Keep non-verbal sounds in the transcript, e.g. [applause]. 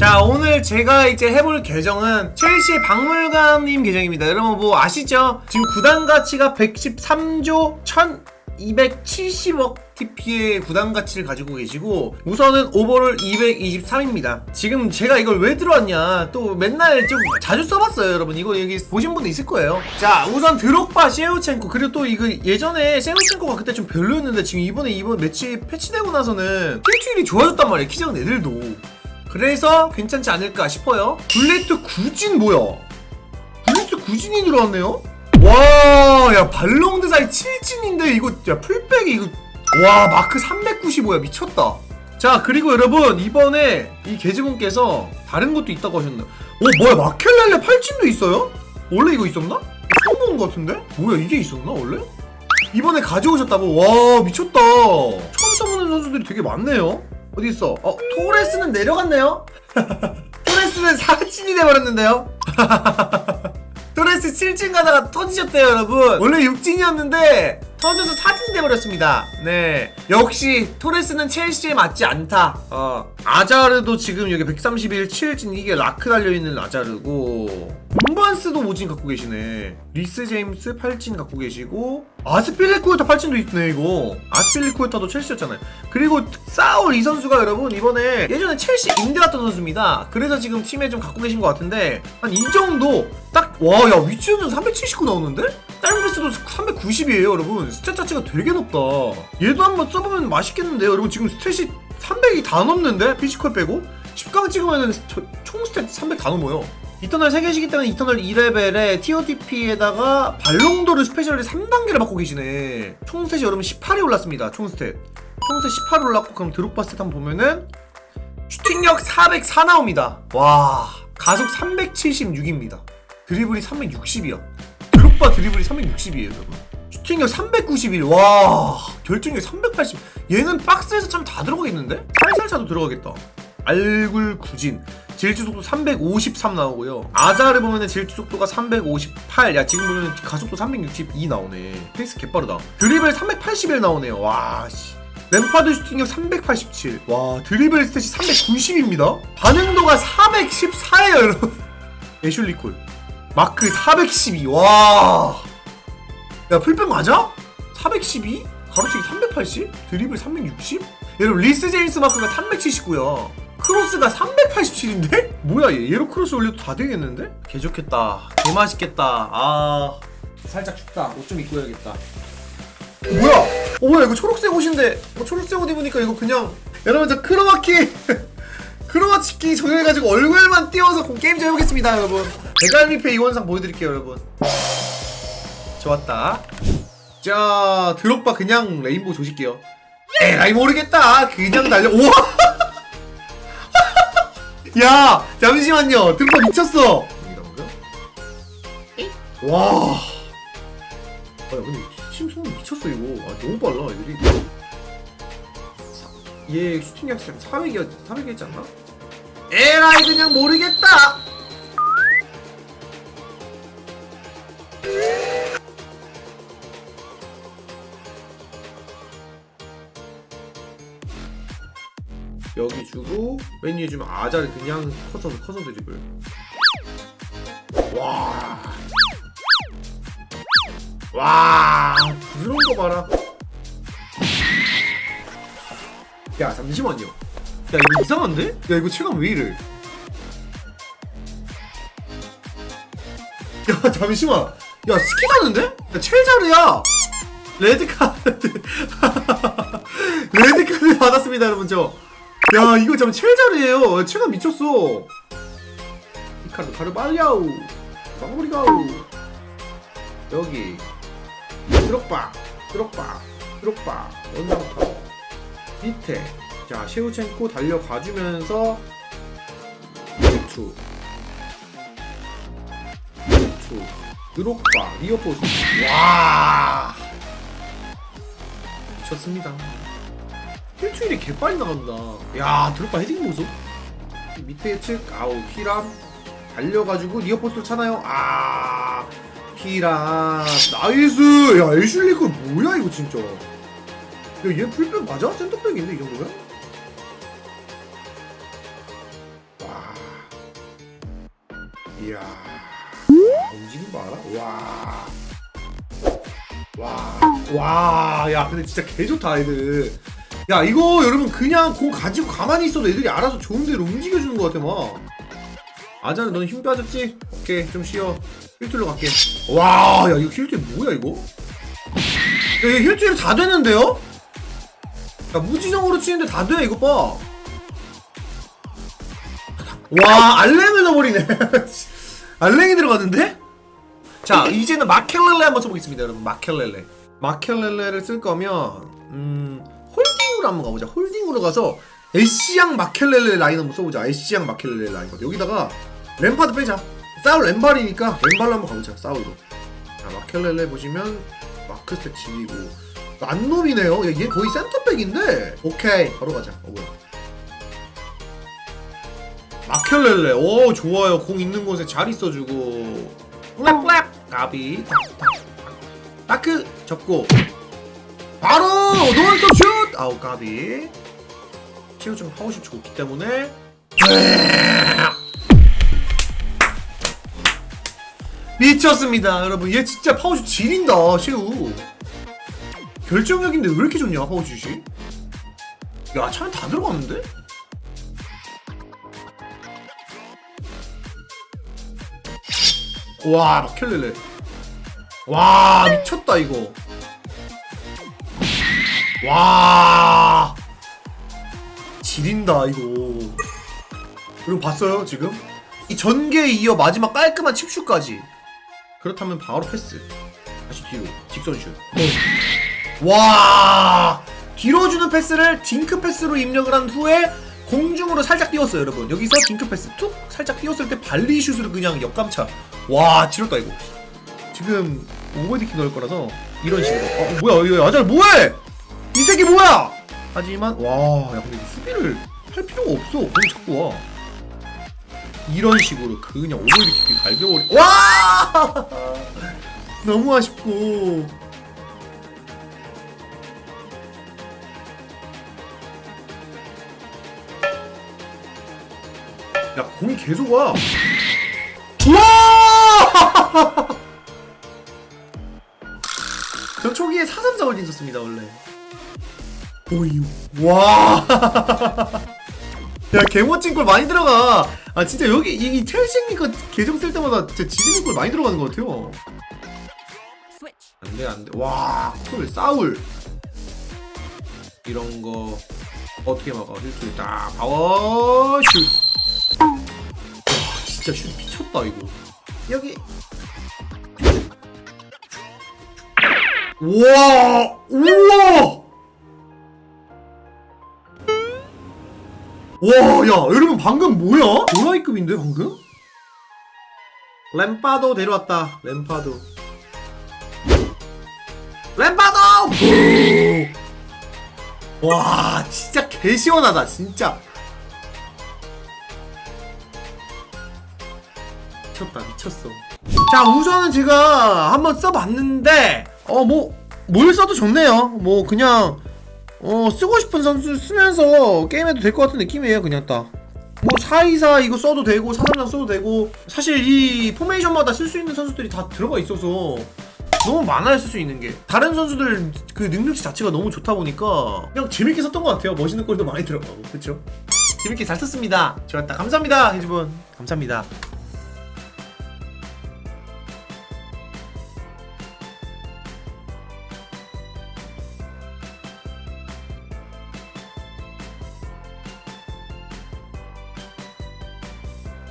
자 오늘 제가 이제 해볼 계정은 첼시 박물관님 계정입니다. 여러분 뭐 아시죠? 지금 구단 가치가 113조 1270억 TP의 구단 가치를 가지고 계시고 우선은 오버롤 223입니다. 지금 제가 이걸 왜 들어왔냐? 또 맨날 좀 자주 써봤어요 여러분. 이거 여기 보신 분도 있을 거예요. 자 우선 드록바 셰우첸코 그리고 또 이거 예전에 셰우첸코가 그때 좀 별로였는데 지금 이번에 이번 매치 패치되고 나서는 킬투일이 좋아졌단 말이에요 키작은 애들도 그래서 괜찮지 않을까 싶어요. 블레이트 구진 뭐야? 블레이트 구진이 들어왔네요? 와, 야, 발롱드사이 7진인데 이거, 야, 풀백이 이거, 와, 마크 395야, 미쳤다. 자, 그리고 여러분, 이번에 이 계지분께서 다른 것도 있다고 하셨네. 어, 뭐야, 마켈렐레 8진도 있어요? 원래 이거 있었나? 처음 것 같은데? 뭐야, 이게 있었나, 원래? 이번에 가져오셨다고? 와, 미쳤다. 처음 써보는 선수들이 되게 많네요. 어디 있어? 어, 토레스는 내려갔네요? [laughs] 토레스는 4진이 돼버렸는데요? [laughs] 토레스 7진 가다가 터지셨대요, 여러분. 원래 6진이었는데 터져서 4진 돼버렸습니다. 네. 역시 토레스는 첼시에 맞지 않다. 어. 아자르도 지금 여기 131 7진 이게 라크 달려있는 아자르고 본반스도 5진 갖고 계시네. 리스 제임스 8진 갖고 계시고 아스필리쿠에타 8진도 있네 이거. 아스필리쿠에타도 첼시였잖아요. 그리고 사울 이 선수가 여러분 이번에 예전에 첼시 임대 갔던 선수입니다. 그래서 지금 팀에 좀 갖고 계신 것 같은데 한 이 정도 딱 와 야 위치 연전 379 나오는데? 짧은 패스도 390이에요 여러분. 스탯 자체가 되게 높다. 얘도 한번 써보면 맛있겠는데요 여러분 지금 스탯이 300이 다 넘는데 피지컬 빼고 10강 찍으면은 저- 총 스탯 300 다 넘어요. 이터널 3개시기 때문에 이터널 2레벨에 TOTP에다가 발롱도르 스페셜리 3단계를 받고 계시네. 총 스탯이 여러분 18이 올랐습니다. 총 스탯. 총 스탯 18 올랐고 그럼 드롭바 스탯 한번 보면은 슈팅력 404 나옵니다. 와 가속 376입니다. 드리블이 360이야. 드롭바 드리블이 360이에요 여러분. 슈팅력 391. 와 결정력 380. 얘는 박스에서 참 다 들어가겠는데? 살살 차도 들어가겠다. 알굴 구진 질주 속도 353 나오고요. 아자를 보면은 질주 속도가 358. 야 지금 보면 가속도 362 나오네. 페이스 개빠르다. 드리블 381 나오네요. 와 씨. 램파드 슈팅력 387. 와 드리블 스탯이 390입니다. 반응도가 414예요 여러분. [laughs] 애슐리 콜. 마크 412. 와. 야 풀백 맞아? 412? 가로치기 380? 드리블 360? 여러분 리스 제임스 마크가 379야 크로스가 387인데? 뭐야 얘 얘로 크로스 올려도 다 되겠는데? 개 좋겠다 개 맛있겠다 아 살짝 춥다 옷 좀 입고 해야겠다 뭐야? 어 뭐야 이거 초록색 옷인데 어, 초록색 옷 입으니까 이거 그냥 여러분 저 크로마키 [laughs] 크로마치키 정해가지고 얼굴만 띄워서 게임 좀 해보겠습니다 여러분 대갈미페 이원상 보여드릴게요 여러분 좋았다. 자 드롭바 그냥 레인보우 조실게요. 에라이 모르겠다. 그냥 달려. 우와! [laughs] 야 잠시만요. 드롭바 미쳤어. 와. 아, 야, 근데 팀 소문 미쳤어 이거. 아, 너무 빨라 애들이 사- 얘 슈팅 약속 400이었 400이었지 않나? 에라이 그냥 모르겠다 주고 맨 위에 주면 아자를 그냥 커서 커서 드리블 와. 와, 부드러운 거 봐라. 야, 잠시만요. 야, 이거 이상한데? 야, 이거 체감 왜 이래? 야, [laughs] 잠시만. 야, 스키다는데? 야, 첼자르야! 레드카드. [laughs] 레드카드 받았습니다, 여러분, 저. 야, 이거 잠깐 첼자르예요. 체감 미쳤어. 이 카드 가르 빨리아우. 마무리가우. 여기. 드록바, 드록바, 드록바, 원장터 밑에 자 셰우첸코 달려가주면서 투, 투, 드록바, 리어포스 와 미쳤습니다. 일주일에 개빨리 나간다. 야 드록바 헤딩 모습 이 밑에 예측 아우 키람 달려가지고 리어포스로 차나요? 아 키라 나이스 야 애슐리 그 뭐야 이거 진짜 야 얘 풀백 맞아? 센터백인데 이 정도면? 와 이야 움직임 봐라 와. 와, 와, 야, 근데 진짜 개 좋다, 애들. 야, 이거 여러분 그냥 공 가지고 가만히 있어도 애들이 알아서 좋은 대로 움직여주는 것 같아, 막. 아자는 너는 힘 빠졌지? 오케이, 좀 쉬어. 힐툴로 갈게. 와, 야, 이거 힐툴 뭐야, 이거? 야, 이거 힐툴이 다 되는데요? 야, 무지성으로 치는데 다 돼, 이거 봐. 와, 알랭을 넣어버리네. [laughs] 알랭이 들어갔는데? 자, 이제는 마켈렐레 한번 써보겠습니다, 여러분. 마켈렐레. 마켈렐레를 쓸 거면, 음, 홀딩으로 한번 가보자. 홀딩으로 가서, 애쉬양 마켈렐레 라인 한번 써보자. 애쉬양 마켈렐레 라인. 여기다가, 램파드 빼자. 싸울 램발이니까, 램발로 한번 가보자. 싸울로. 자, 마켈렐레 보시면, 마크 스텝 지리고. 안놈이네요. 야, 얘 거의 센터백인데? 오케이. 바로 가자. 어, 뭐야. 마켈렐레. 오, 좋아요. 공 있는 곳에 잘 있어주고. 플랩플랩 가비 다크 접고 바로 노원스톱 슛! 아우 가비. 치우 좀 하우시 좋기 때문에. 미쳤습니다 여러분. 얘 진짜 파워슛 지린다 시우 결정력인데 왜 이렇게 좋냐 파워슛이? 야 차는 다 들어갔는데? 와 마켈렐레. 와 미쳤다 이거 와. 지린다 이거. 여러분 봤어요 지금? 이 전개에 이어 마지막 깔끔한 칩슛까지. 그렇다면 바로 패스. 다시 뒤로. 직선슛. 와. 뒤로 주는 패스를 딩크 패스로 입력을 한 후에 공중으로 살짝 띄웠어요 여러분. 여기서 딩크 패스 툭 살짝 띄웠을 때 발리 슛으로 그냥 역감차. 와 지렸다 이거. 지금 오버디킥 넣을 거라서 이런 식으로. 어 뭐야 이거 아잘 뭐해 이 새끼 뭐야? 하지만 와 야 근데 이거 수비를 할 필요가 없어. 그냥 자꾸 와. 이런 식으로 그냥 오버디킥 갈겨버리 와! [laughs] 너무 아쉽고. 야 공이 계속 와. 와! [laughs] 저 초기에 434 올린 썼습니다 원래 오유. 와! [laughs] 야 개멋진 골 많이 들어가. 아 진짜 여기 이, 이 첼시 거 계정 쓸 때마다 진짜 지리는 골 많이 들어가는 것 같아요. 안돼 안돼. 와 콜 싸울. 이런 거 어떻게 막아? 힐투 딱 파워 슛. 와, 진짜 슛 미쳤다 이거. 여기. 우와 우와 와야 여러분 방금 뭐야? 도라이급인데 방금? 램파도 데려왔다. 램파도. 램파도! 와 진짜 개시원하다 진짜. 미쳤다 미쳤어. 자 우선은 제가 한번 써봤는데 어 뭐 뭘 써도 좋네요. 뭐 그냥 어 쓰고 싶은 선수 쓰면서 게임해도 될 것 같은 느낌이에요 그냥 딱 뭐 424 이거 써도 되고 433 써도 되고 사실 이 포메이션마다 쓸 수 있는 선수들이 다 들어가 있어서 너무 많아요 쓸 수 있는 게. 다른 선수들 그 능력치 자체가 너무 좋다 보니까 그냥 재밌게 썼던 것 같아요. 멋있는 골도 많이 들어가고. 그쵸? 재밌게 잘 썼습니다. 좋았다. 감사합니다 해주분. 감사합니다